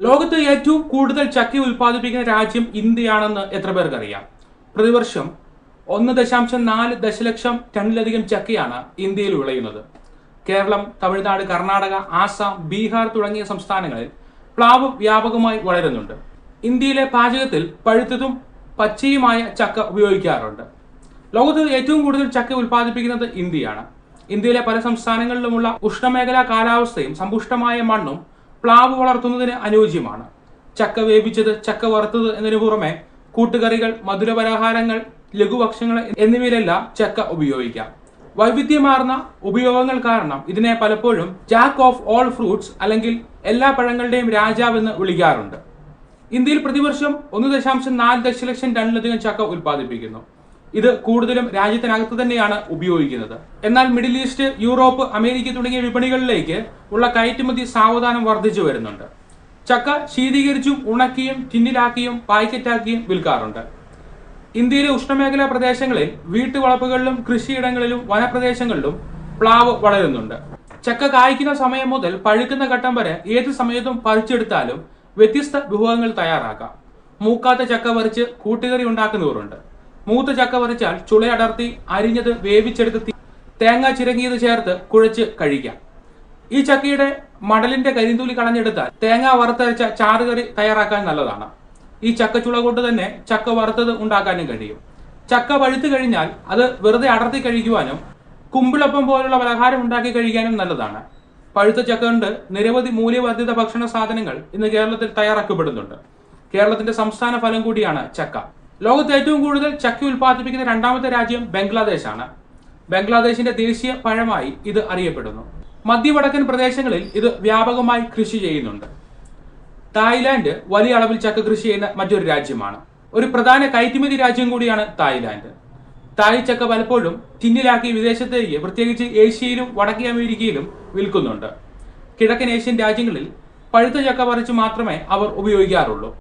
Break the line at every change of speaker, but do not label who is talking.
ലോകത്ത് ഏറ്റവും കൂടുതൽ ചക്ക ഉൽപ്പാദിപ്പിക്കുന്ന രാജ്യം ഇന്ത്യയാണെന്ന് എത്ര പേർക്കറിയാം? പ്രതിവർഷം ഒന്ന് ദശാംശം നാല് ദശലക്ഷം ടണ്ണിലധികം ചക്കയാണ് ഇന്ത്യയിൽ വിളയുന്നത്. കേരളം തമിഴ്നാട് കർണാടക ആസാം ബീഹാർ തുടങ്ങിയ സംസ്ഥാനങ്ങളിൽ പ്ലാവ് വ്യാപകമായി വളരുന്നുണ്ട്. ഇന്ത്യയിലെ പാചകത്തിൽ പഴുത്തതും പച്ചയുമായ ചക്ക ഉപയോഗിക്കാറുണ്ട്. ലോകത്ത് ഏറ്റവും കൂടുതൽ ചക്ക ഉൽപ്പാദിപ്പിക്കുന്നത് ഇന്ത്യയാണ്. ഇന്ത്യയിലെ പല സംസ്ഥാനങ്ങളിലുമുള്ള ഉഷ്ണമേഖലാ കാലാവസ്ഥയും സമ്പുഷ്ടമായ മണ്ണും പ്ലാവ് വളർത്തുന്നതിന് അനുയോജ്യമാണ്. ചക്ക വേവിച്ചത് ചക്ക വറുത്തത് എന്നതിനു പുറമെ കൂട്ടുകറികൾ മധുരപലഹാരങ്ങൾ ലഘുഭക്ഷങ്ങൾ എന്നിവയിലെല്ലാം ചക്ക ഉപയോഗിക്കാം. വൈവിധ്യമാർന്ന ഉപയോഗങ്ങൾ കാരണം ഇതിനെ പലപ്പോഴും ജാക്ക് ഓഫ് ഓൾ ഫ്രൂട്ട്സ് അല്ലെങ്കിൽ എല്ലാ പഴങ്ങളുടെയും രാജാവ് എന്ന് വിളിക്കാറുണ്ട്. ഇന്ത്യയിൽ പ്രതിവർഷം ഒന്ന് ദശാംശം നാല് ദശലക്ഷം ടണ്ണിലധികം ചക്ക ഉൽപ്പാദിപ്പിക്കുന്നു. ഇത് കൂടുതലും രാജ്യത്തിനകത്ത് തന്നെയാണ് ഉപയോഗിക്കുന്നത്. എന്നാൽ മിഡിൽ ഈസ്റ്റ് യൂറോപ്പ് അമേരിക്ക തുടങ്ങിയ വിപണികളിലേക്ക് ഉള്ള കയറ്റുമതി സാവധാനം വർദ്ധിച്ചു വരുന്നുണ്ട്. ചക്ക ശീതീകരിച്ചും ഉണക്കിയും ടിന്നിലാക്കിയും പാക്കറ്റാക്കിയും വിൽക്കാറുണ്ട്. ഇന്ത്യയിലെ ഉഷ്ണമേഖലാ പ്രദേശങ്ങളിൽ വീട്ടുവളപ്പുകളിലും കൃഷിയിടങ്ങളിലും വനപ്രദേശങ്ങളിലും പ്ലാവ് വളരുന്നുണ്ട്. ചക്ക കായ്ക്കുന്ന സമയം മുതൽ പഴുക്കുന്ന ഘട്ടം വരെ ഏത് സമയത്തും പറിച്ചെടുത്താലും വ്യത്യസ്ത വിഭവങ്ങൾ തയ്യാറാക്കാം. മൂക്കാത്ത ചക്ക പറിച്ച് കൂട്ടുകറി ഉണ്ടാക്കുന്നവരുണ്ട്. മൂത്ത ചക്ക വറിച്ചാൽ ചുളയടർത്തി അരിഞ്ഞത് വേവിച്ചെടുത്ത് തേങ്ങ ചിരങ്ങിയത് ചേർത്ത് കുഴച്ച് കഴിക്കാം. ഈ ചക്കയുടെ മടലിന്റെ കരിന്തൂലി കളഞ്ഞെടുത്താൽ തേങ്ങ വറുത്തരച്ച ചാറുകറി തയ്യാറാക്കാൻ നല്ലതാണ്. ഈ ചക്ക ചുള കൊണ്ട് തന്നെ ചക്ക വറുത്തത് ഉണ്ടാക്കാനും കഴിയും. ചക്ക പഴുത്തു കഴിഞ്ഞാൽ അത് വെറുതെ അടർത്തി കഴിക്കുവാനും കുമ്പിളപ്പം പോലുള്ള പലഹാരം ഉണ്ടാക്കി കഴിക്കാനും നല്ലതാണ്. പഴുത്ത ചക്ക കൊണ്ട് നിരവധി മൂല്യവർദ്ധിത ഭക്ഷണ സാധനങ്ങൾ ഇന്ന് കേരളത്തിൽ തയ്യാറാക്കപ്പെടുന്നുണ്ട്. കേരളത്തിന്റെ സംസ്ഥാന ഫലം കൂടിയാണ് ചക്ക. ലോകത്ത് ഏറ്റവും കൂടുതൽ ചക്ക ഉൽപ്പാദിപ്പിക്കുന്ന രണ്ടാമത്തെ രാജ്യം ബംഗ്ലാദേശാണ്. ബംഗ്ലാദേശിന്റെ ദേശീയ പഴമായി ഇത് അറിയപ്പെടുന്നു. മധ്യവടക്കൻ പ്രദേശങ്ങളിൽ ഇത് വ്യാപകമായി കൃഷി ചെയ്യുന്നുണ്ട്. തായ്ലാന്റ് വലിയ അളവിൽ ചക്ക കൃഷി ചെയ്യുന്ന മറ്റൊരു രാജ്യമാണ്. ഒരു പ്രധാന കയറ്റുമതി രാജ്യം കൂടിയാണ് തായ്ലാന്റ് തായ് ചക്ക പലപ്പോഴും ടിന്നിലാക്കി വിദേശത്തേക്ക് പ്രത്യേകിച്ച് ഏഷ്യയിലും വടക്കേ അമേരിക്കയിലും വിൽക്കുന്നുണ്ട്. കിഴക്കൻ ഏഷ്യൻ രാജ്യങ്ങളിൽ പഴുത്ത ചക്ക പറിച്ച് മാത്രമേ അവർ ഉപയോഗിക്കാറുള്ളൂ.